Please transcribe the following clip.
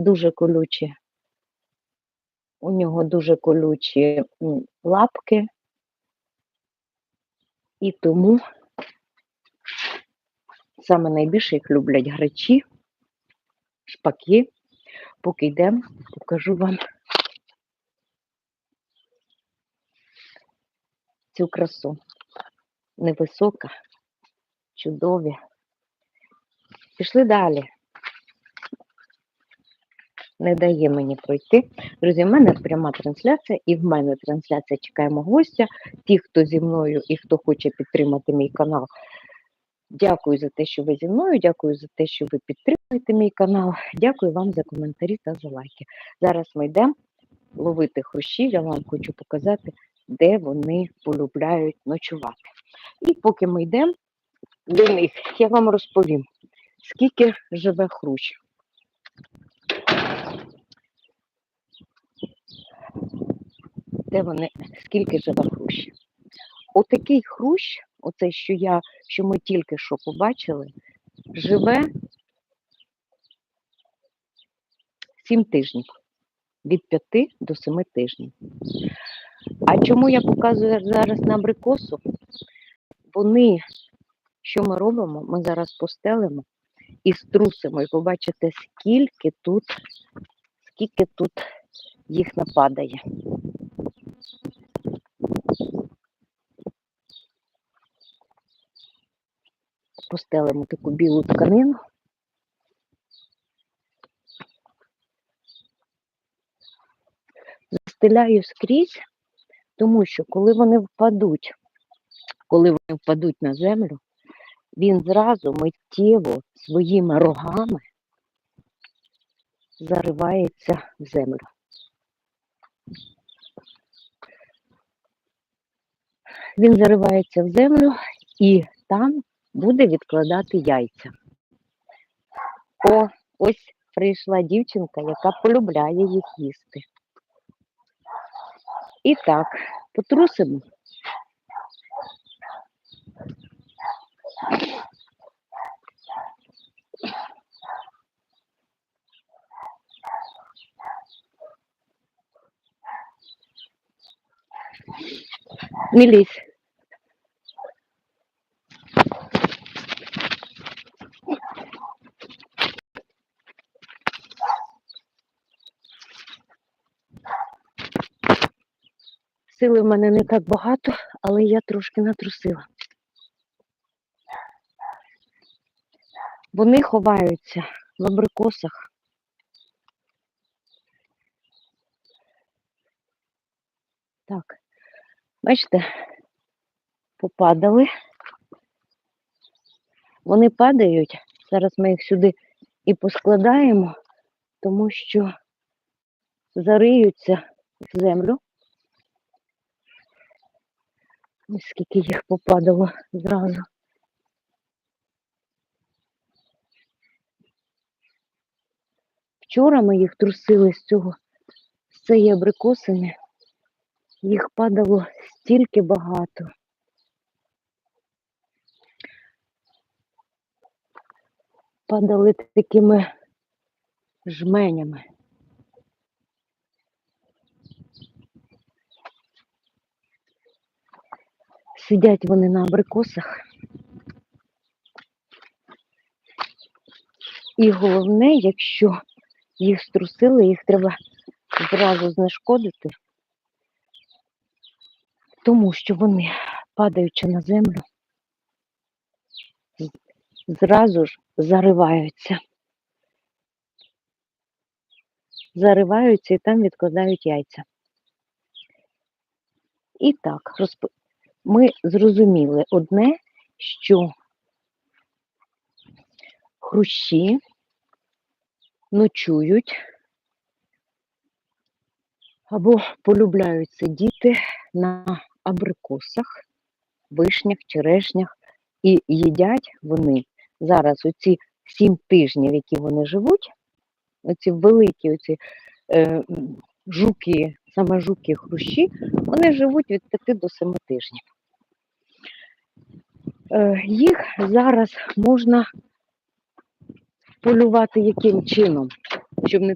дуже колючі. У нього дуже колючі лапки. І тому саме найбільше їх люблять грачі, шпаки. Поки йдемо, покажу вам цю красу. Невисока, чудові. Пішли далі. Не дає мені пройти. Друзі, в мене пряма трансляція, і в мене трансляція чекаємо гостя. Ті, хто зі мною і хто хоче підтримати мій канал. Дякую за те, що ви зі мною. Дякую за те, що ви підтримуєте мій канал. Дякую вам за коментарі та за лайки. Зараз ми йдемо ловити хрущі. Я вам хочу показати, де вони полюбляють ночувати. І поки ми йдемо до них, я вам розповім, скільки живе хрущ. Де вони, скільки живе хрущ? Отакий хрущ, оце, що я, що ми тільки що побачили, живе 7 тижнів. Від 5 до 7 тижнів. А чому я показую зараз на абрикосу? Вони, що ми робимо? Ми зараз постелимо і струсимо, і побачите, скільки тут, скільки тут їх нападає. Постелимо таку білу тканину. Застеляю скрізь, тому що коли вони впадуть, коли вони впадуть на землю, він зразу миттєво своїми рогами заривається в землю. Він заривається в землю і там буде відкладати яйця. О, ось прийшла дівчинка, яка полюбляє їх їсти. І так, потрусимо. Не Сили в мене не так багато, але я трошки натрусила. Вони ховаються в абрикосах. Так, бачите, попадали. Вони падають. Зараз ми їх сюди і поскладаємо, тому що зариються в землю. Ось скільки їх попадало зразу. Вчора ми їх трусили з цього, з цієї абрикосини. Їх падало стільки багато. Падали такими жменями. Сидять вони на абрикосах. І головне, якщо їх струсили, їх треба зразу знешкодити, тому що вони, падаючи на землю, зразу ж зариваються. Зариваються і там відкладають яйця. І так, розп... ми зрозуміли одне, що хрущі ночують або полюбляють сидіти на абрикосах, вишнях, черешнях, і їдять вони. Зараз оці сім тижнів, які вони живуть, оці великі оці е, жуки, саме жуки хрущі, вони живуть від 5 до 7 тижнів. Е, їх зараз можна полювати яким чином, щоб не